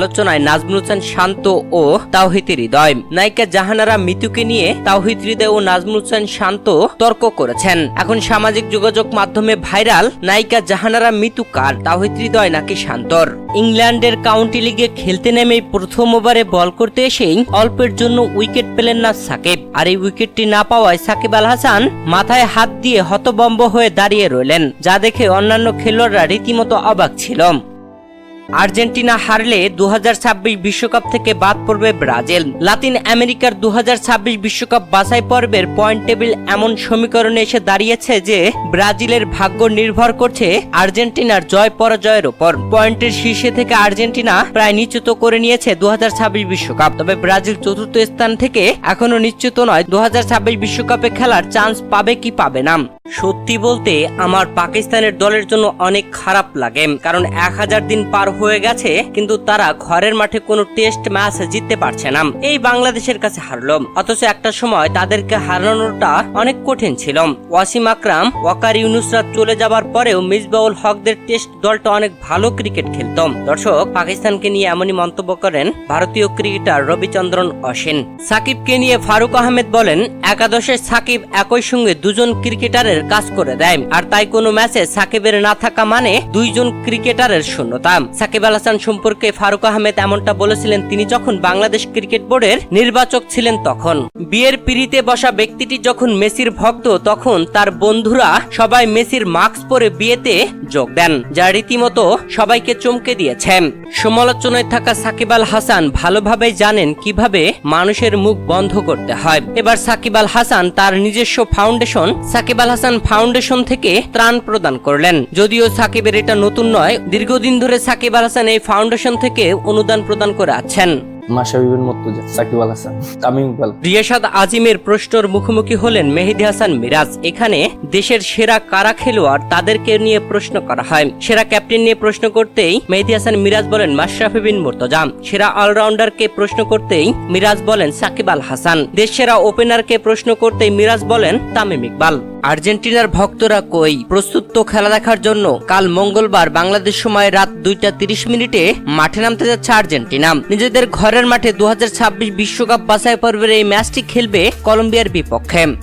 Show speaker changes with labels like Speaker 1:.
Speaker 1: আলোচনায় নাজমুল হোসেন শান্ত ও তাওহিদ হৃদয়। নায়িকা জাহানারা মিতুকে নিয়ে তাওহিদ হৃদয় ও নাজমুল হোসেন শান্ত তর্ক করেছেন। এখন সামাজিক যোগাযোগ মাধ্যমে ভাইরাল নায়িকা জাহানারা মিতু কার? তাওহিদ হৃদয় নাকি শান্তর? ইংল্যান্ডের কাউন্টি লিগে খেলতে নেমে প্রথম ওভারে বল করতে এসেই অল্পের জন্য উইকেট পেলেন না সাকিব। আর এই উইকেটটি না পাওয়ায় সাকিব আল হাসান মাথায় হাত দিয়ে হতবম্ব হয়ে দাঁড়িয়ে রইলেন, যা দেখে অন্যান্য খেলোয়াড়রা রীতিমতো অবাক ছিল। আর্জেন্টিনা হারলে দু বিশ্বকাপ থেকে বাদ পড়বে ব্রাজিল। লাতিন আমেরিকার দু বিশ্বকাপ বাছাই পর্বের পয়েন্ট টেবিল এমন সমীকরণে এসে দাঁড়িয়েছে যে ব্রাজিলের ভাগ্য নির্ভর করছে আর্জেন্টিনার জয় পরাজয়ের ওপর। পয়েন্টের শীর্ষে থেকে আর্জেন্টিনা প্রায় নিশ্চিত করে নিয়েছে দু বিশ্বকাপ। তবে ব্রাজিল চতুর্থ স্থান থেকে এখনও নিশ্চিত নয় দু বিশ্বকাপে খেলার চান্স পাবে কি পাবে না। সত্যি বলতে আমার পাকিস্তানের দলের জন্য অনেক খারাপ লাগে, কারণ এক হাজার দিন পার হয়ে গেছে, কিন্তু তারা ঘরের মাঠে কোনো টেস্ট ম্যাচ জিততে পারছে না। এই বাংলাদেশের কাছে হারলো, অথচ একটা সময় তাদেরকে হারানোটা অনেক কঠিন ছিল। ওয়াসিম আকরাম, ওয়াকার ইউনুসরাত চলে যাবার পরেও মিসবাউল হকদের টেস্ট দলটা অনেক ভালো ক্রিকেট খেলত। দর্শক, পাকিস্তানকে নিয়ে এমনই মন্তব্য করেন ভারতীয় ক্রিকেটার রবিচন্দ্রন অসেন সাকিবকে নিয়ে ফারুক আহমেদ বলেন, একাদশে সাকিব একই সঙ্গে দুজন ক্রিকেটারের কাজ করে দেয়। আর তাই কোনো ম্যাচে সাকিবের না থাকা মানে দুইজন ক্রিকেটারের শূন্যতা সাকিব আল হাসান সম্পর্কে ফারুক আহমেদ এমনটা বলেছিলেন, তিনি যখন বাংলাদেশ ক্রিকেট বোর্ডের নির্বাচক ছিলেন তখন। বিয়ের পিড়িতে বসা ব্যক্তিটি যখন মেসির ভক্ত, তখন তার বন্ধুরা সবাই মেসির মাস্ক পরে বিয়েতে যোগ দেন, যা রীতিমতো সবাইকে চমকে দিয়েছে। সমালোচনায় থাকা সাকিব আল হাসান ভালোভাবে জানেন কীভাবে মানুষের মুখ বন্ধ করতে হয়। এবার সাকিব আল হাসান তার নিজস্ব ফাউন্ডেশন সাকিব আল হাসান ফাউন্ডেশন থেকে ত্রাণ প্রদান করলেন। যদিও সাকিবের এটা নতুন নয় দীর্ঘদিন ধরে সাকিব আল হাসান এই ফাউন্ডেশন থেকে অনুদান প্রদান করে আছেন।
Speaker 2: মর্তুজা সাকিব আল হাসান তামিম ইকবাল
Speaker 1: রিয়াসাদ আজিমের প্রশ্নর মুখোমুখি হলেন মেহেদি হাসান মিরাজ। এখানে দেশের সেরা কারা খেলোয়াড় তাদেরকে নিয়ে প্রশ্ন করা হয়। সেরা ক্যাপ্টেন নিয়ে প্রশ্ন করতেই মেহেদি হাসান মিরাজ বলেন মাশরাফি বিন মুর্তজা। সেরা অলরাউন্ডারকে প্রশ্ন করতেই মিরাজ বলেন সাকিব আল হাসান। দেশ সেরা ওপেনারকে প্রশ্ন করতেই মিরাজ বলেন তামিম ইকবাল। আর্জেন্টিনার ভক্তরা কই? প্রস্তুত তো খেলা দেখার জন্য। কাল মঙ্গলবার বাংলাদেশ সময় রাত দুইটা তিরিশ মিনিটে মাঠে নামতে যাচ্ছে আর্জেন্টিনা। নিজেদের ঘরের মাঠে দু বিশ্বকাপ বাছাই পর্বের এই ম্যাচটি খেলবে কলম্বিয়ার বিপক্ষে।